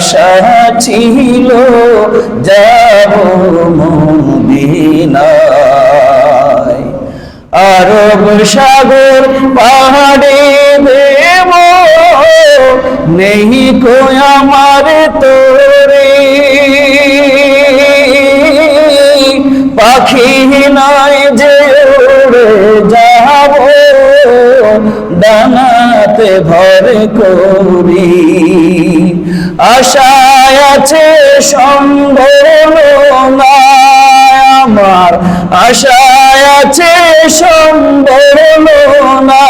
আশা ছিল যাব মদিনায়। আরব সাগর পাহাড়ে দেব নেই কো আমার তোরে। পাখি নাই যে যাব ডানাতে ভর করি। আশায় আছে সম্ভব আমার। আশায় আছে সম্ভব নাই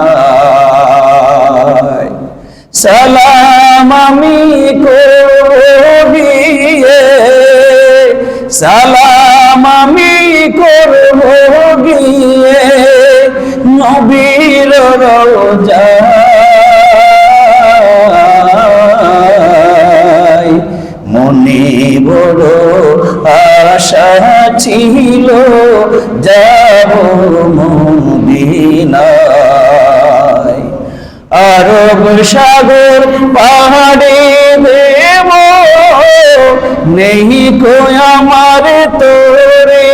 সালাম আমি করব সালাম আমি করব নবীর রোজায় মনে বড় আশা ছিল যাব মদিনায় আরব সাগর পাহাড়ে দেব নেই কো আমার তোরে।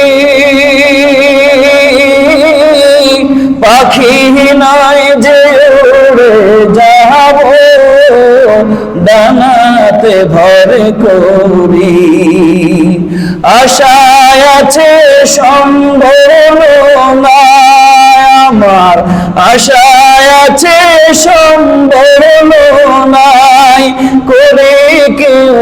পাখি নাই যে উড়ে যাব। ডানাতে ভর করি। আশায় আছে সম্ভব আমার আশায় আছে সম্ভব নাই করে কেউ।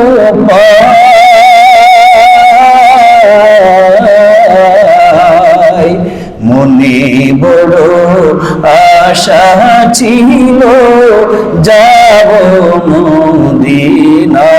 মনে বড় আশা ছিল যাব মদিনা